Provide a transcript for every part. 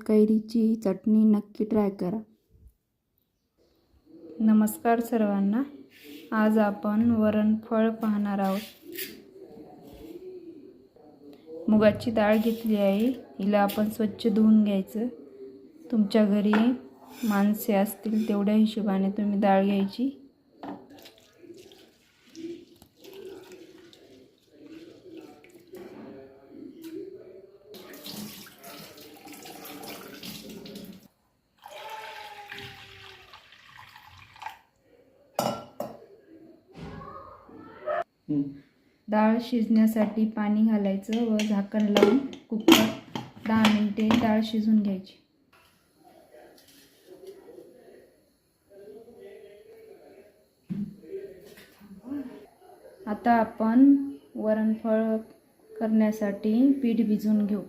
कैरीची चटणी नक्की ट्राय करा. नमस्कार सर्वांना. आज आपण वरणफळ पाहणार आहोत. मुगाची डाळ घेतली आहे. हिला आपण स्वच्छ धुवून घ्यायचं. तुमच्या घरी माणसे असतील तेवढ्या हिशोबाने तुम्ही डाळ घ्यायची. डाळ शिजण्यासाठी पाणी घालायचं व झाकण लावून कुकर दहा मिनटे डाळ शिजून घ्यायची. आता आपण वरणफळ करण्यासाठी पीठ भिजवून घेऊ.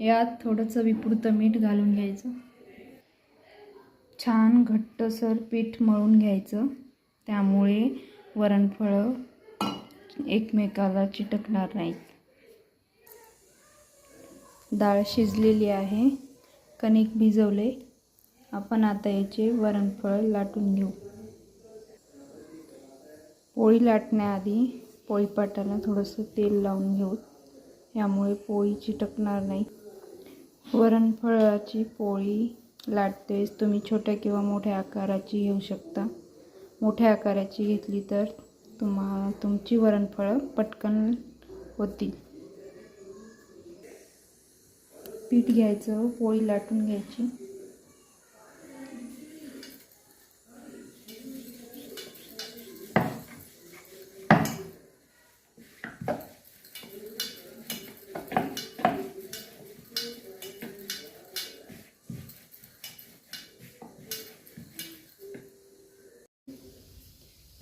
यात थोडंसं विपुरतं मीठ घालून घ्यायचं. छान घट्टसर पीठ मळून घ्यायचं. त्यामुळे वरणफळं एकमेकाला चिटकणार नाहीत. डाळ शिजलेली आहे. कणिक भिजवले. आपण आता याचे वरणफळ लाटून घेऊ. पोळी लाटण्याआधी पोळीपाटाला थोडंसं तेल लावून घेऊ. यामुळे पोळी चिटकणार नाही वरणफळाची पोळी लाटतेच तुम्ही छोट्या किंवा मोठ्या आकाराची घेऊ शकता. मोठ्या आकाराची घेतली तर तुम्हा तुमची वरणफळं पटकन होतील. पीठ घ्यायचं पोळी लाटून घ्यायची.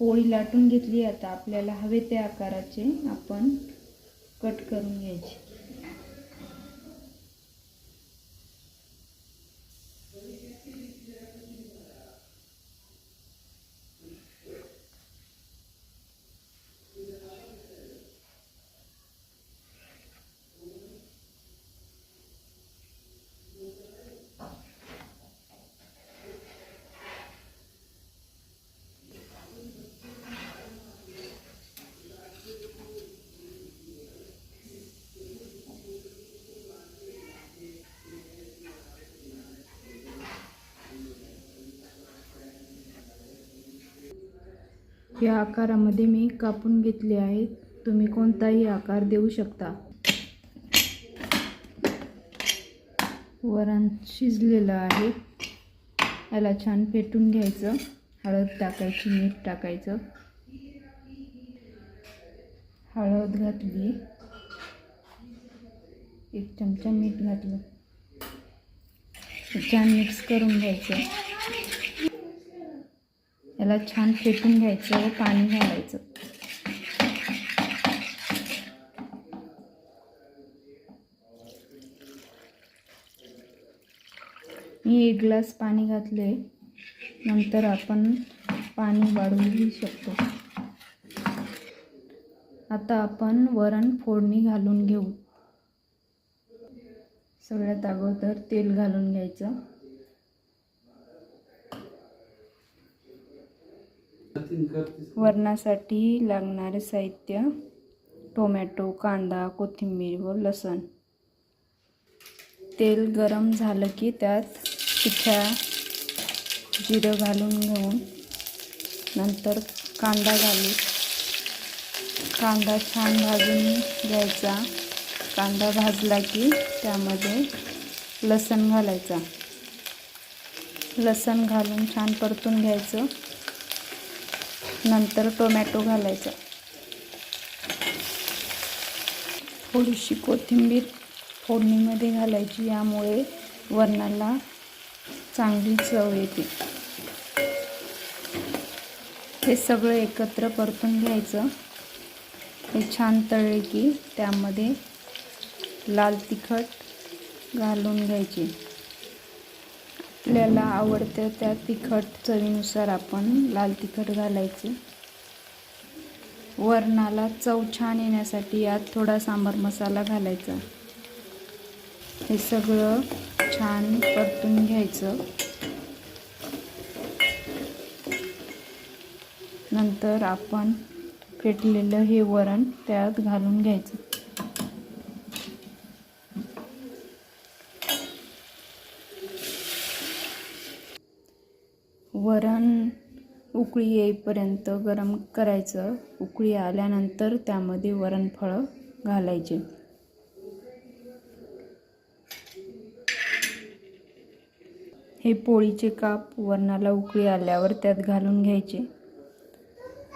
पोळी लाटून घेतली आता. आपल्याला हवे त्या आकाराचे आपण कट करून घ्यायचे. या आकारामध्ये मी कापून घेतले आहे तुम्ही कोणताही आकार देऊ शकता. वरण शिजलेलं आहे. याला छान पेटून घ्यायचं. हळद टाकायची मीठ टाकायचं. हळद घातली. एक चमचा मीठ घातलं. छान मिक्स करून घ्यायचं. याला छान फेटून घ्यायचं व पाणी घालायचं. मी एक ग्लास पाणी घातले. नंतर आपण पाणी वाढवून घेऊ शकतो. आता आपण वरण फोडणी घालून घेऊ. सगळ्यात अगोदर तेल घालून घ्यायचं. वरणासाठी लागणारे साहित्य टोमॅटो कांदा कोथिंबीर व लसण. तेल गरम झालं की त्यात पिठ्या जिरं घालून घेऊन नंतर कांदा घालू कांदा छान भाजून घ्यायचा. कांदा भाजला की त्यामध्ये लसण घालायचा. लसण घालून छान परतून घ्यायचं. नंतर टोमॅटो घालायचा. थोडीशी कोथिंबीर फोडणीमध्ये घालायची यामुळे वरणाला चांगली चव येते. हे सगळं एकत्र परतून घ्यायचं. हे छान तळले की त्यामध्ये लाल तिखट घालून घ्यायचे. आपल्याला आवडत्या त्या तिखट चवीनुसार आपण लाल तिखट घालायचे. वरणाला चव छान येण्यासाठी यात थोडा सांबार मसाला घालायचा. हे सगळं छान परतून घ्यायचं. नंतर आपण फेटलेलं हे वरण त्यात घालून घ्यायचं. वरण उकळी येईपर्यंत गरम करायचं. उकळी आल्यानंतर त्यामध्ये वरणफळं घालायचे. हे पोळीचे काप वरणाला उकळी आल्यावर त्यात घालून घ्यायचे.